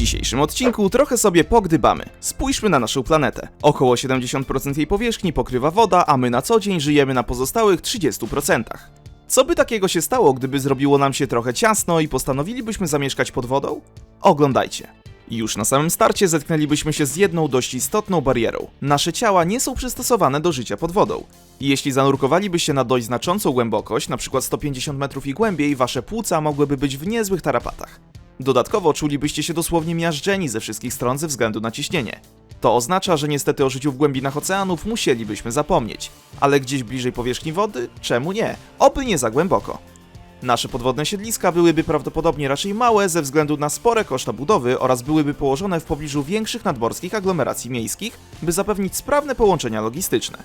dzisiejszym odcinku trochę sobie pogdybamy. Spójrzmy na naszą planetę. Około 70% jej powierzchni pokrywa woda, a my na co dzień żyjemy na pozostałych 30%. Co by takiego się stało, gdyby zrobiło nam się trochę ciasno i postanowilibyśmy zamieszkać pod wodą? Oglądajcie. Już na samym starcie zetknęlibyśmy się z jedną dość istotną barierą. Nasze ciała nie są przystosowane do życia pod wodą. Jeśli zanurkowalibyście na dość znaczącą głębokość, np. 150 metrów i głębiej, wasze płuca mogłyby być w niezłych tarapatach. Dodatkowo czulibyście się dosłownie miażdżeni ze wszystkich stron ze względu na ciśnienie. To oznacza, że niestety o życiu w głębinach oceanów musielibyśmy zapomnieć. Ale gdzieś bliżej powierzchni wody? Czemu nie? Oby nie za głęboko. Nasze podwodne siedliska byłyby prawdopodobnie raczej małe ze względu na spore koszta budowy oraz byłyby położone w pobliżu większych nadmorskich aglomeracji miejskich, by zapewnić sprawne połączenia logistyczne.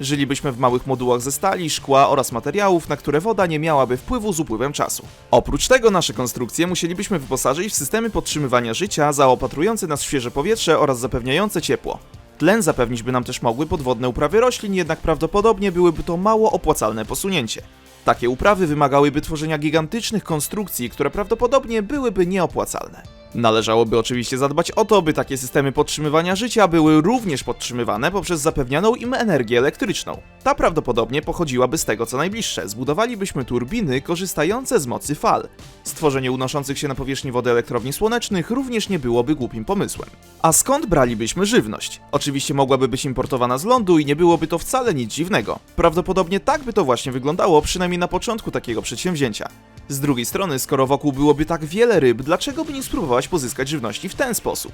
Żylibyśmy w małych modułach ze stali, szkła oraz materiałów, na które woda nie miałaby wpływu z upływem czasu. Oprócz tego nasze konstrukcje musielibyśmy wyposażyć w systemy podtrzymywania życia zaopatrujące nas w świeże powietrze oraz zapewniające ciepło. Tlen zapewnić by nam też mogły podwodne uprawy roślin, jednak prawdopodobnie byłyby to mało opłacalne posunięcie. Takie uprawy wymagałyby tworzenia gigantycznych konstrukcji, które prawdopodobnie byłyby nieopłacalne. Należałoby oczywiście zadbać o to, by takie systemy podtrzymywania życia były również podtrzymywane poprzez zapewnianą im energię elektryczną. Ta prawdopodobnie pochodziłaby z tego co najbliższe. Zbudowalibyśmy turbiny korzystające z mocy fal. Stworzenie unoszących się na powierzchni wody elektrowni słonecznych również nie byłoby głupim pomysłem. A skąd bralibyśmy żywność? Oczywiście mogłaby być importowana z lądu i nie byłoby to wcale nic dziwnego. Prawdopodobnie tak by to właśnie wyglądało, przynajmniej na początku takiego przedsięwzięcia. Z drugiej strony, skoro wokół byłoby tak wiele ryb, dlaczego by nie spróbować pozyskać żywności w ten sposób?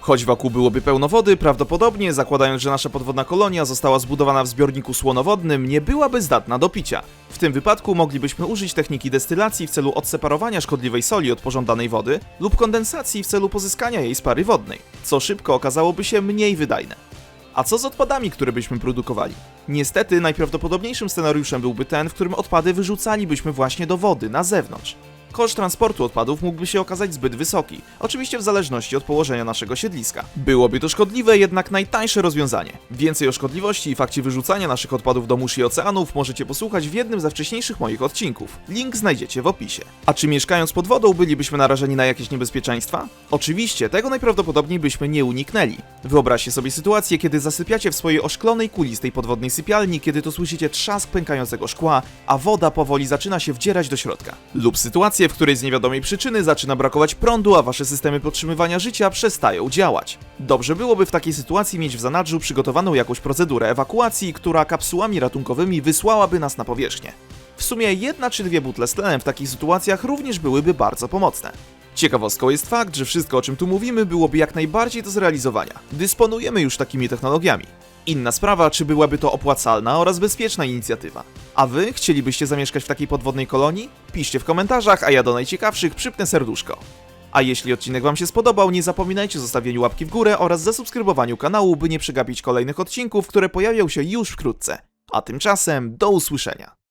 Choć wokół byłoby pełno wody, prawdopodobnie, zakładając, że nasza podwodna kolonia została zbudowana w zbiorniku słonowodnym, nie byłaby zdatna do picia. W tym wypadku moglibyśmy użyć techniki destylacji w celu odseparowania szkodliwej soli od pożądanej wody lub kondensacji w celu pozyskania jej z pary wodnej, co szybko okazałoby się mniej wydajne. A co z odpadami, które byśmy produkowali? Niestety, najprawdopodobniejszym scenariuszem byłby ten, w którym odpady wyrzucalibyśmy właśnie do wody, na zewnątrz. Koszt transportu odpadów mógłby się okazać zbyt wysoki, oczywiście w zależności od położenia naszego siedliska. Byłoby to szkodliwe, jednak najtańsze rozwiązanie. Więcej o szkodliwości i fakcie wyrzucania naszych odpadów do mórz i oceanów możecie posłuchać w jednym ze wcześniejszych moich odcinków. Link znajdziecie w opisie. A czy mieszkając pod wodą bylibyśmy narażeni na jakieś niebezpieczeństwa? Oczywiście, tego najprawdopodobniej byśmy nie uniknęli. Wyobraźcie sobie sytuację, kiedy zasypiacie w swojej oszklonej kulistej podwodnej sypialni, kiedy to słyszycie trzask pękającego szkła, a woda powoli zaczyna się wdzierać do środka. Lub sytuację, w której z niewiadomej przyczyny zaczyna brakować prądu, a wasze systemy podtrzymywania życia przestają działać. Dobrze byłoby w takiej sytuacji mieć w zanadrzu przygotowaną jakąś procedurę ewakuacji, która kapsułami ratunkowymi wysłałaby nas na powierzchnię. W sumie jedna czy dwie butle z tlenem w takich sytuacjach również byłyby bardzo pomocne. Ciekawostką jest fakt, że wszystko o czym tu mówimy byłoby jak najbardziej do zrealizowania. Dysponujemy już takimi technologiami. Inna sprawa, czy byłaby to opłacalna oraz bezpieczna inicjatywa. A wy chcielibyście zamieszkać w takiej podwodnej kolonii? Piszcie w komentarzach, a ja do najciekawszych przypnę serduszko. A jeśli odcinek wam się spodobał, nie zapominajcie o zostawieniu łapki w górę oraz zasubskrybowaniu kanału, by nie przegapić kolejnych odcinków, które pojawią się już wkrótce. A tymczasem do usłyszenia.